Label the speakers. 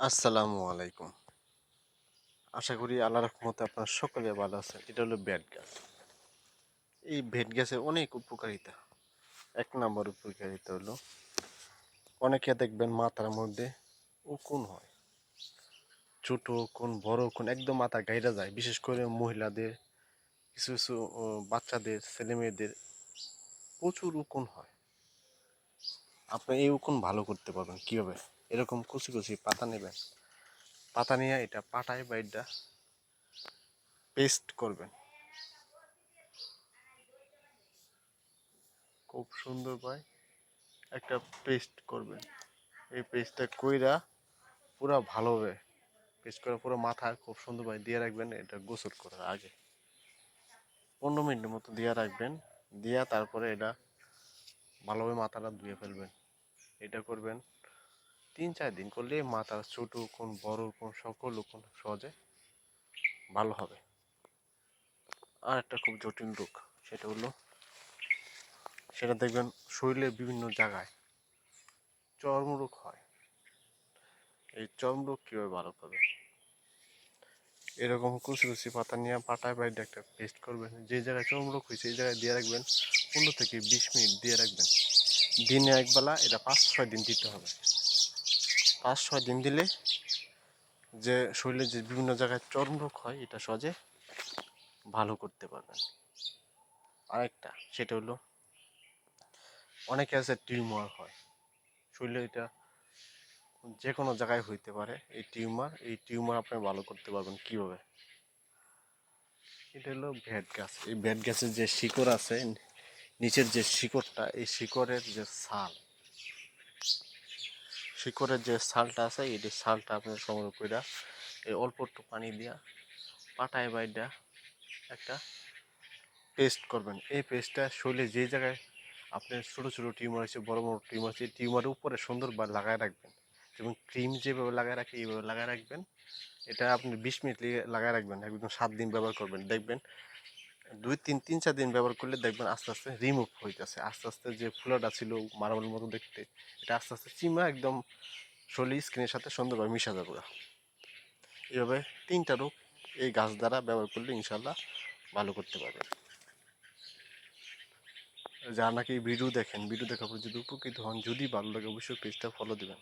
Speaker 1: আসসালামু আলাইকুম। আশা করি আল্লাহ রহমতে আপনার সকলে ভালো আছেন। এটা হলো ব্যাট গাছ এই ভেট গাছের অনেক উপকারিতা। এক নম্বর উপকারিতা হলো, অনেকে দেখবেন মাথার মধ্যে উকুন হয়। ছোট কোন বড় কোন একদম মাথা গাইরা যায়। বিশেষ করে মহিলাদের, কিছু কিছু বাচ্চাদের ছেলে মেয়েদের প্রচুর উকুন হয়। আপনি এই উকুন ভালো করতে পারবেন। কীভাবে? এরকম কুচি কুচি পাতা নেবেন। পাতা নিয়ে এটা পাটায় বা এটা পেস্ট করবেন। খুব সুন্দর ভাই একটা পেস্ট করবেন। এই পেস্টটা কইরা পুরো ভালোভাবে পেস্ট করে পুরো মাথায় খুব সুন্দরভাবে দিয়ে রাখবেন, এটা গোসল করার আগে। পনেরো মিনিটের মতো দিয়ে রাখবেন, দিয়া তারপরে এটা ভালোভাবে মাথাটা ধুয়ে ফেলবেন। এটা করবেন তিন চার দিন করলে মাথার ছোট কোন বড় কোন, সকল কোন সহজে ভালো হবে। আর একটা খুব জটিল রোগ, সেটা হলো সেটা দেখবেন শরীরের বিভিন্ন জায়গায় চর্মরোগ হয়। এই চর্মরোগ কীভাবে ভালো করবে? এরকম কুচি কুচি পাতা নিয়ে পাটায় বাইরে একটা পেস্ট করবেন, যে জায়গায় চর্মরোগ হয়েছে এই জায়গায় দিয়ে রাখবেন পনেরো থেকে বিশ মিনিট দিয়ে রাখবেন। দিনে একবেলা, এটা পাঁচ ছয় দিন দিতে হবে। পাঁচ ছয় দিন দিলে যে শরীরে যে বিভিন্ন জায়গায় চর্মরোগ হয়, এটা সহজে ভালো করতে পারবেন। আরেকটা, সেটা হলো অনেকে আছে টিউমার হয়। শরীরে এটা যে কোনো জায়গায় হইতে পারে, এই টিউমার এই টিউমার আপনি ভালো করতে পারবেন কীভাবে? এটা হলো ভ্যাট গাছ। এই ভ্যাট গাছের যে শিকড় আছে, নিচের যে শিকড়টা, এই শিকড়ের যে ছাল শিকড়ের যে ছালটা আছে এটি যে ছালটা আপনি সংগ্রহ করে এই অল্প একটু পানি দিয়া পাটায় বাইডা একটা পেস্ট করবেন। এই পেস্টটা শরীরে যে জায়গায় আপনার ছোটো ছোটো টিউমার আছে, বড় বড় টিউমার আছে টিউমারের উপরে সুন্দর বা লাগায় রাখবেন। যেমন ক্রিম যেভাবে লাগায় রাখে, এইভাবে লাগায় রাখবেন। এটা আপনি বিশ মিনিট লাগায় রাখবেন, একদম সাত দিন ব্যবহার করবেন। দেখবেন দুই তিন তিন, চার দিন ব্যবহার করলে দেখবেন আস্তে আস্তে রিমুভ হইতেছে। আস্তে আস্তে যে ফুলাটা ছিল মার্বেলের মতো দেখতে, এটা আস্তে আস্তে চিমা একদম শরীর স্কিনের সাথে সুন্দরভাবে মিশা যাবে। এইভাবে তিনটা রোগ এই গাছ দ্বারা ব্যবহার করলে ইনশাল্লাহ ভালো করতে পারবেন। যারা নাকি ভিডিও দেখেন ভিডিও দেখার পর যদি উপকৃত হন, যদি ভালো লাগে অবশ্যই পেজটা ফলো দিবেন।